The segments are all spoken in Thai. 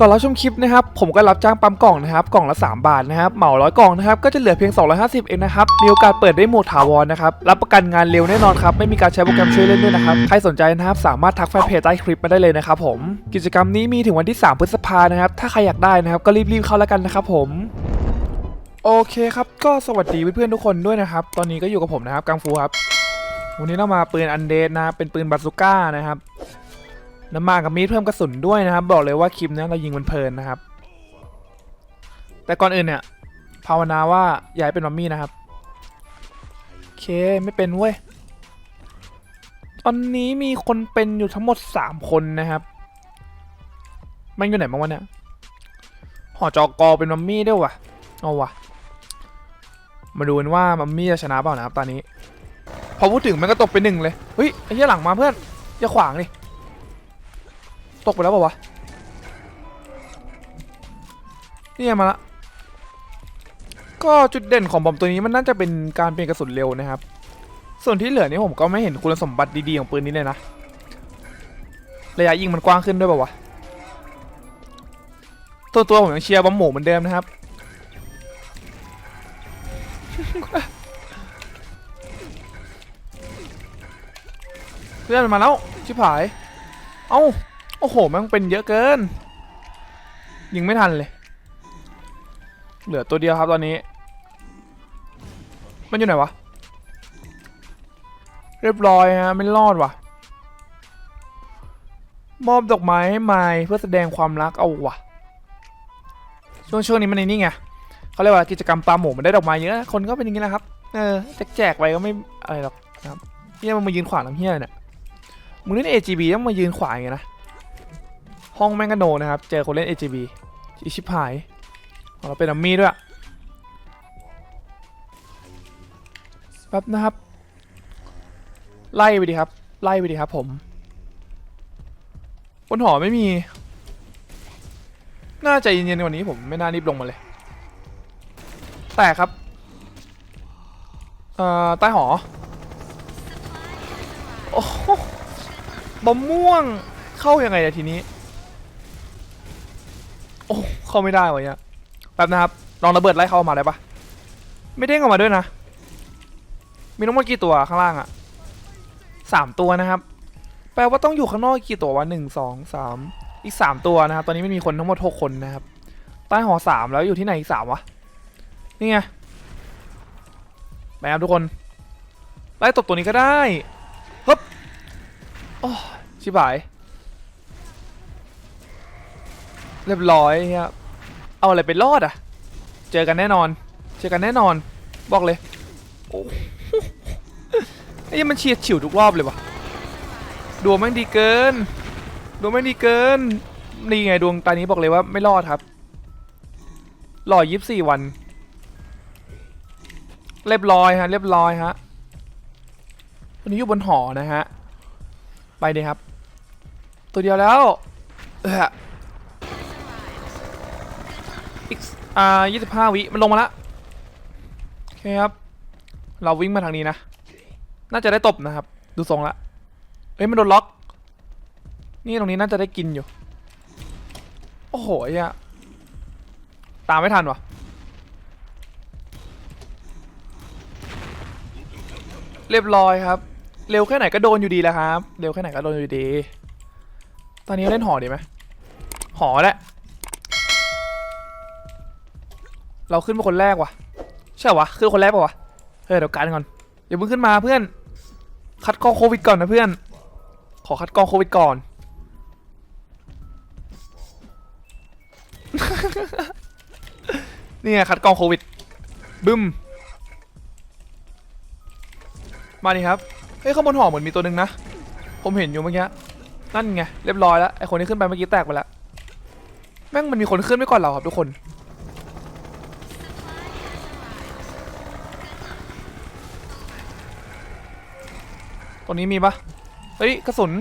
ก่อนรับชมคลิปนะครับผมก็รับจ้างปั๊มกล่องนะครับกล่องละ 3 บาทนะครับเหมาร้อยกล่องนะครับก็จะเหลือเพียง 250 เองนะครับมีโอกาสเปิดได้โหมดถาวรนะครับรับประกันงานเร็วแน่นอนครับไม่มีการใช้โปรแกรมช่วยเล่นด้วยนะครับใครสนใจนะครับสามารถทักแฟนเพจใต้คลิปมาได้เลยนะครับผมกิจกรรมนี้มีถึงวันที่ 3 พฤษภานะครับถ้าใครอยากได้นะครับก็รีบๆเข้าแล้วกันนะครับผมโอเคครับก็สวัสดีเพื่อนๆทุกคนด้วยนะครับตอนนี้ก็อยู่กับผมนะครับกังฟูครับวันนี้เรามาปืนอันเดสนะครับเป็นปืนบาซูก้านะครับ น้ำมากับมีดเพิ่มกระสุนด้วยนะครับ บอกเลยว่าคลิปนี้เรายิงมันเพลินนะครับ แต่ก่อนอื่นเนี่ยภาวนาว่าอย่าให้เป็นมัมมี่นะครับโอเคไม่เป็นเว้ยตอนนี้มีคนเป็นอยู่ทั้งหมด3คนนะครับ มันอยู่ไหนบ้างวะเนี่ยหอจอกอเป็นมัมมี่ด้วยวะเอาวะมาดูกันว่ามัมมี่จะชนะเปล่านะครับตอนนี้ พอพูดถึงมันก็ตกไปหนึ่งเลยเฮ้ยไอ้เหี้ยหลังมาเพื่อนอย่าขวางดิ ตกไปแล้วเปล่าวะนี่ไงมาละ ก็จุดเด่นของบอมตัวนี้มันน่าจะเป็นการเปลี่ยนกระสุนเร็วนะครับ ส่วนที่เหลือนี่ผมก็ไม่เห็นคุณสมบัติดีๆของปืนนี้เลยนะ ระยะยิงมันกว้างขึ้นด้วยเปล่าวะตัวตัวผมยังเชียร์บอมหมูเหมือนเดิมนะครับ เพื่อนมันมาแล้ว ชิบหาย เอ้า โอ้โหแมันเป็นเยอะเกิน ยิงไม่ทันเลย เหลือตัวเดียวครับตอนนี้ มันอยู่ไหนวะ เรียบร้อยฮะไม่รอดว่ะ มอบดอกไม้ให้ไมเพื่อแสดงความรักเอาว่ะ ช่วงช่วงนี้มันในนี่ไงเขาเรียกว่ากิจกรรมปลาหมูมันได้ดอกไม้เยอะ คนก็เป็นอย่างนี้แหละครับ เออแจกแจกๆไปก็ไม่อะไรหรอกนะครับเฮียมันมายืนขวางน้ำเฮียเนี่ยมึงเล่น AGB ต้องมายืนขวางอย่างนะ ห้องแมงกะโนนะครับ เจอคนเล่น AGB อีชิบหายเราเป็นอัมมี่ด้วยแป๊บนะครับ ไล่ไปดีครับ ไล่ไปดีครับผม บนหอไม่มี น่าใจเย็นๆกว่านี้ผมไม่น่ารีบลงมาเลย แต่ครับเอ่อใต้หอ โอ้บะม่วงเข้ายังไงเนี่ยทีนี้ โอ้เข้าไม่ได้วะเนี่ยแป๊บนะครับลองระเบิดไล่เข้ามาได้ปะไม่เด้งออกมาด้วยนะ มีทั้งมดกี่ตัวข้างล่างอะสามตัวนะครับ แปลว่าต้องอยู่ข้างนอกกี่ตัววะหนึ่งสองสามอีกสามตัวนะครับ ตอนนี้ไม่มีคนทั้งหมดหกคนนะครับ ใต้หอสามแล้วอยู่ที่ไหนอีกสามวะ นี่ไงไปครับทุกคน ไล่ตบตัวนี้ก็ได้ฮึบโอ้ชิบหาย เรียบร้อยครับเอาอะไรไปรอดอะ เจอกันแน่นอน เจอกันแน่นอน บอกเลย โอ้ไอ้ยมันเฉียดฉิวทุกรอบเลยวะดวงแม่งดีเกิน ดวงแม่งดีเกิน นี่ไงดวงตานี้บอกเลยว่าไม่รอดครับ รอยี่สิบสี่วัน เรียบร้อยฮะ เรียบร้อยฮะวันนี้อยู่บนหอนะฮะ ไปเดีครับ ตัวเดียวแล้วเออ อีกอ่ายี่สิบห้าวิมันลงมาแล้วโอเคครับ เราวิ่งมาทางนี้นะ น่าจะได้ตบนะครับ ดูทรงละเฮ้ยมันโดนล็อก นี่ตรงนี้น่าจะได้กินอยู่ โอ้โหอ้เหี้ยตามไม่ทันวะเรียบร้อยครับ เร็วแค่ไหนก็โดนอยู่ดีแล้วครับ เร็วแค่ไหนก็โดนอยู่ดี ตอนนี้เล่นหอดีไหมหอแหละ เราขึ้นมาคนแรกว่ะใช่วะขึ้นคนแรกป่าวะเฮ้ยเดี๋ยวกันก่อนอย่าเพิ่งขึ้นมาเพื่อน คัดกรองโควิดก่อนนะเพื่อน ขอคัดกรองโควิดก่อน นี่ไงคัดกรองโควิดบึ้มมาดิครับเฮ้ยข้างบนหอเหมือนมีตัวหนึ่งนะผมเห็นอยู่เมื่อกี้นั่นไงเรียบร้อยแล้วไอคนที่ขึ้นไปเมื่อกี้แตกไปแล้วแม่งมันมีคนขึ้นไปก่อนเราครับทุกคน ตรงนี้มีปะเฮ้ยกระสุน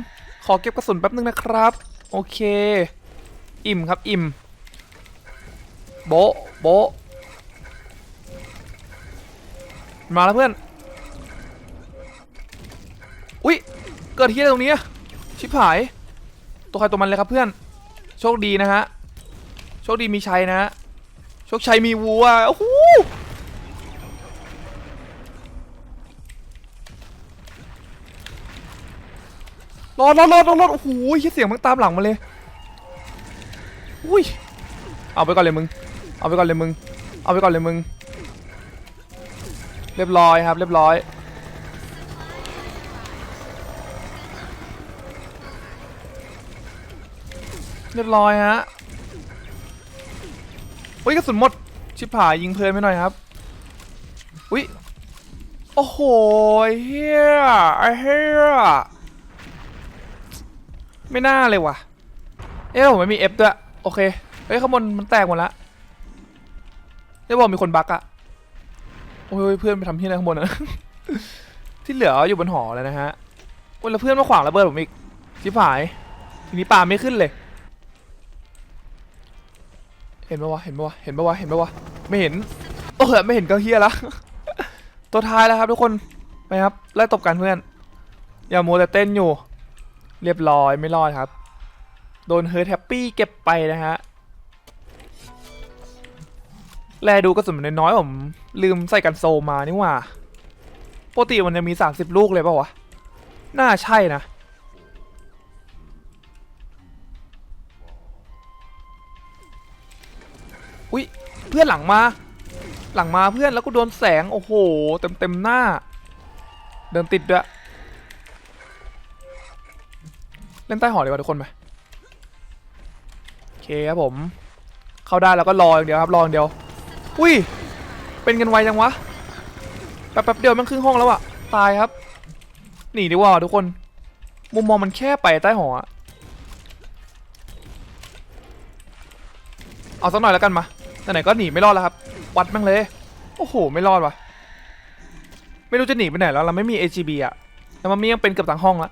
ขอเก็บกระสุนแป๊บนึงนะครับ โอเค อิ่มครับอิ่ม โบโบมาแล้วเพื่อน อุ้ย เกิดที่อะไรตรงนี้ ชิบหาย ตัวใครตัวมันเลยครับเพื่อน โชคดีนะฮะ โชคดีมีชัยนะโชคชัยมีวัวโอ้โห รอดรอดรอดรอดรอโอ้โหเสียงมันตามหลังมาเลยอุ้ยเอาไปก่อนเลยมึง เอาไปก่อนเลยมึง เอาไปก่อนเลยมึง เรียบร้อยครับ เรียบร้อย เรียบร้อยฮะอุ้ยกระสุนหมด ชิบหายยิงเพลินไปหน่อยครับ อุ้ย โอ้โหเฮียเฮีย ไม่น่าเลยว่ะ เอ๊ะผมไม่มีเอฟด้วย โอเค เฮ้ยข้างบนมันแตกหมดละได้บอกมีคนบักอะโอ้ยเพื่อนไปทำที่อะไรข้างบนอะที่เหลืออยู่บนหอแล้วนะฮะโอ้ยแล้วเพื่อนมาขวางระเบิดผมอีกชิบหาย ทีนี้ป่าไม่ขึ้นเลย เห็นปะวะ เห็นปะวะ เห็นปะวะ เห็นปะวะ ไม่เห็น โอ้โหไม่เห็นก็เฮียละ ตัวท้ายแล้วครับทุกคน ไปครับ ไล่ตบกันเพื่อน อย่ามัวแต่เต้นอยู่ เรียบร้อยไม่รอดครับ โดนเฮิร์ทแฮปปี้เก็บไปนะฮะ แลดูกระสุนน้อยๆผม ลืมใส่กันโซมานี่ว่าปกติมันจะมี 30 ลูกเลยป่าวะ น่าใช่นะ อุ้ยเพื่อนหลังมา หลังมาเพื่อนแล้วก็โดนแสง โอ้โห เต็มเต็มหน้า เดินติดด้วย เล่นใต้หอดีกว่าทุกคนไหมโอเคครับผม เข้าได้แล้วก็รออย่างเดียวครับรออย่างเดียว อุ้ย เป็นกันไวจังวะ แป๊บเดียวมันครึ่งห้องแล้วอะตายครับ หนีดีกว่าทุกคน มุมมองมันแค่ไปใต้หอเอาสักหน่อยแล้วกันมา ไหนๆก็หนีไม่รอดแล้วครับ วัดแม่งเลย โอ้โห ไม่รอดวะไม่รู้จะหนีไปไหนแล้ว เราไม่มี AGB อะแล้วมันมียังเป็นเกือบทั้งห้องละ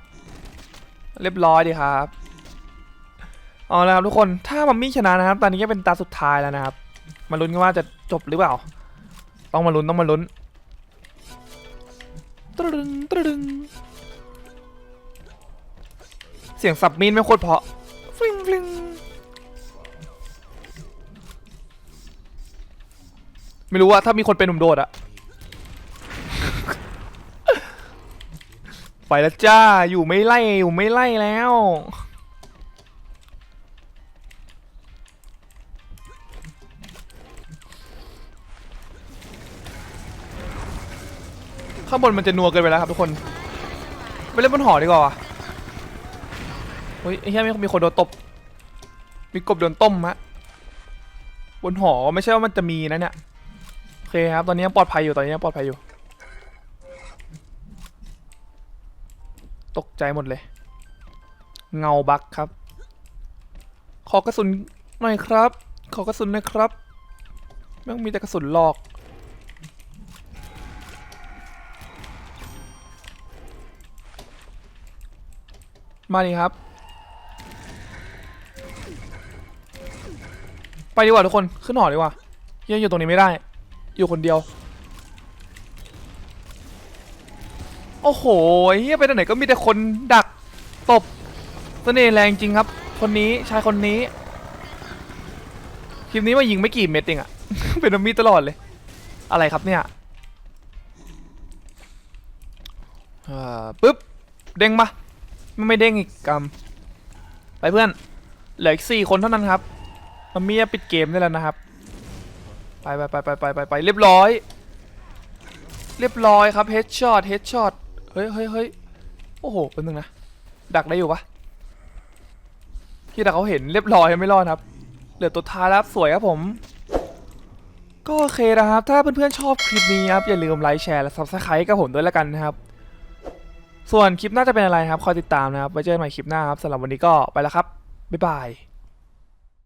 เรียบร้อยดีครับเอาละครับทุกคนถ้ามัมมี่ชนะนะครับ ตอนนี้ก็เป็นตาสุดท้ายแล้วนะครับ มาลุ้นกันว่าจะจบหรือเปล่า ต้องมาลุ้นต้องมาลุ้นตรึงตรึงเสียงสับมีนไม่โคตรเพาะฟลิงฟลิงไม่รู้ว่าถ้ามีคนเป็นหนุ่มโดดอะ ไปแล้วจ้า อยู่ไม่ไล่ อยู่ไม่ไล่แล้ว ข้างบนมันจะนัวเกินไปแล้วครับทุกคน ไปเล่นบนหอดีกว่าเฮ้ยไอ้เหี้ยมีมีคนโดนตบ มีกบโดนต้มฮะ บนหอไม่ใช่ว่ามันจะมีนะเนี่ย โอเคครับ ตอนนี้ยังปลอดภัยอยู่ ตอนนี้ยังปลอดภัยอยู่ ตกใจหมดเลย เงาบักครับ ขอกระสุนหน่อยครับ ขอกระสุนหน่อยครับแม่งมีแต่กระสุนหลอกมาดิครับ ไปดีกว่าทุกคน ขึ้นหอดีกว่ายังอยู่ตรงนี้ไม่ได้ อยู่คนเดียว โอ้โหเฮียไปทางไหนก็มีแต่คนดักตบเสน่ห์แรงจริงครับ คนนี้ชายคนนี้คลิปนี้มายิงไม่กี่เม็ดเองอะ เป็นอมีตลอดเลย อะไรครับเนี่ยอ่าปึ๊บ เด้งมาไม่ไม่เด้งอีกกำไปเพื่อน เหลืออีกสี่คนเท่านั้นครับ มันมีจะปิดเกมได้แล้วนะครับไปไปไปไปไปไปไปเรียบร้อย เรียบร้อยครับเฮดช็อตเฮดช็อต เฮ้ยเฮ้ยเฮ้ยโอ้โหเป็นหนึ่งนะ ดักได้อยู่ปะที่ดักเขาเห็นเรียบร้อยไม่รอดครับ เหลือตัวท้ายแล้วสวยครับผม ก็โอเคนะครับ ถ้าเพื่อนๆชอบคลิปนี้ครับ อย่าลืมไลค์แชร์และ subscribe กับผมด้วยละกันนะครับ ส่วนคลิปหน้าจะเป็นอะไรครับ คอยติดตามนะครับ ไว้เจอกันใหม่คลิปหน้าครับสำหรับวันนี้ก็ไปแล้วครับ บ๊ายบาย